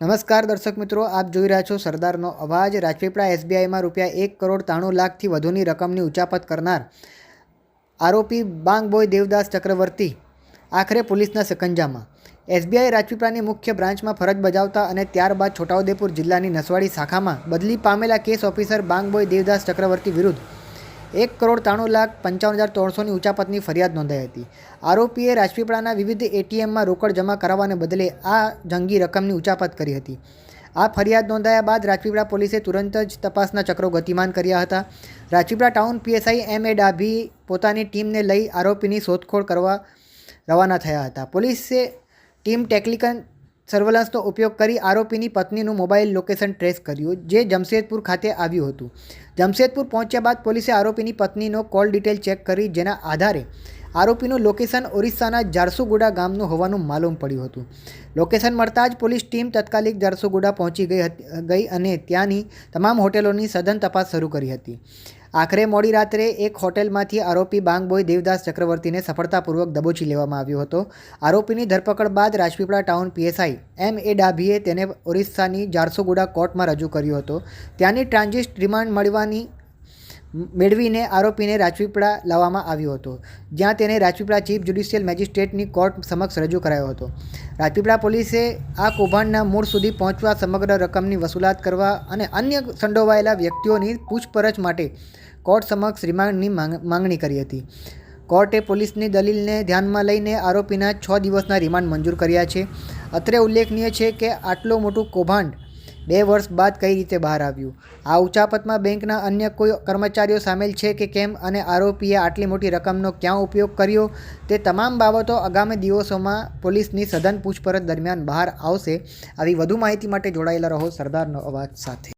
નમસ્કાર દર્શક મિત્રો, આપ જોઈ રહ્યા છો સરદારનો અવાજ. રાજપીપળા એસબીઆઈમાં રૂપિયા એક કરોડ ત્રાણું લાખથી વધુની રકમની ઉચાપત કરનાર આરોપી બાંગબોય દેવદાસ ચક્રવર્તી આખરે પોલીસના સકંજામાં એસબીઆઈ રાજપીપળાની મુખ્ય બ્રાન્ચમાં ફરજ બજાવતા અને ત્યારબાદ છોટાઉદેપુર જિલ્લાની નસવાડી શાખામાં બદલી પામેલા કેસ ઓફિસર બાંગબોય દેવદાસ ચક્રવર્તી વિરુદ્ધ એક કરોડ ત્રાણું લાખ પંચાવન હજાર ત્રણસોની ઉચાપતની ફરિયાદ નોંધાઈ હતી. આરોપીએ રાજપીપળાના વિવિધ એટીએમમાં રોકડ જમા કરાવવાને બદલે આ જંગી રકમની ઉચાપત કરી હતી. આ ફરિયાદ નોંધાયા બાદ રાજપીપળા પોલીસે તુરંત જ તપાસના ચક્રો ગતિમાન કર્યા હતા. Rajpipla town PSI M A Dabhi પોતાની ટીમને લઈ આરોપીની શોધખોળ કરવા રવાના થયા હતા. પોલીસે ટીમ ટેકનિકલ સર્વેલન્સનો ઉપયોગ કરી આરોપીની પત્નીનું મોબાઈલ લોકેશન ટ્રેસ કર્યું, જે જમશેદપુર ખાતે આવ્યું હતું. જમશેદપુર પહોંચ્યા બાદ પોલીસે આરોપીની પત્નીનો કોલ ડિટેલ ચેક કરી, જેના આધારે આરોપીનું લોકેશન ઓરિસ્સાના જારસુગુડા ગામનું હોવાનું માલુમ પડ્યું હતું. લોકેશન મળતા જ પોલીસ ટીમ તત્કાલિક જારસુગુડા પહોંચી ગઈ ગઈ અને ત્યાંની તમામ હોટેલોની સઘન તપાસ શરૂ કરી હતી. આખરે મોડી રાત્રે એક હોટેલમાંથી આરોપી બાંગબોય દેવદાસ ચક્રવર્તીને સફળતાપૂર્વક દબોચી લેવામાં આવ્યો હતો. આરોપીની ધરપકડ બાદ Rajpipla town PSI M A ડાભીએ તેને ઓરિસ્સાની જારસુગુડા કોર્ટમાં રજૂ કર્યો હતો. ત્યાંની ટ્રાન્ઝિટ રિમાન્ડ મળવાની મેળવીને આરોપીને રાજપીપળા લાવવામાં આવ્યો હતો, જ્યાં તેને રાજપીપળા ચીફ જ્યુડિશિયલ મેજિસ્ટ્રેટની કોર્ટ સમક્ષ રજૂ કરાયો હતો. રાજપીપળા પોલીસે આ કૌભાંડના મૂળ સુધી પહોંચવા સમગ્ર રકમની વસૂલાત કરવા અને અન્ય સંડોવાયેલા વ્યક્તિઓની પૂછપરછ માટે કોર્ટ સમક્ષ રિમાન્ડની માંગ, માંગણી કરી હતી. કોર્ટે પોલીસની દલીલને ધ્યાનમાં લઈને આરોપીના છ દિવસના રિમાન્ડ મંજૂર કર્યા છે. અત્રે ઉલ્લેખનીય છે કે આટલું મોટું કૌભાંડ બે વર્ષ બાદ કઈ રીતે બહાર આવ્યું? આ ઉચાપતમાં બેંકના અન્ય કોઈ કર્મચારીઓ સામેલ છે કે કેમ અને આરોપીએ આટલી મોટી રકમનો ક્યાં ઉપયોગ કર્યો? તે તમામ બાબતો આગામી દિવસોમાં પોલીસની સઘન પૂછપરછ દરમિયાન બહાર આવશે. આવી વધુ માહિતી માટે જોડાયેલા રહો સરદારનો અવાજ સાથે.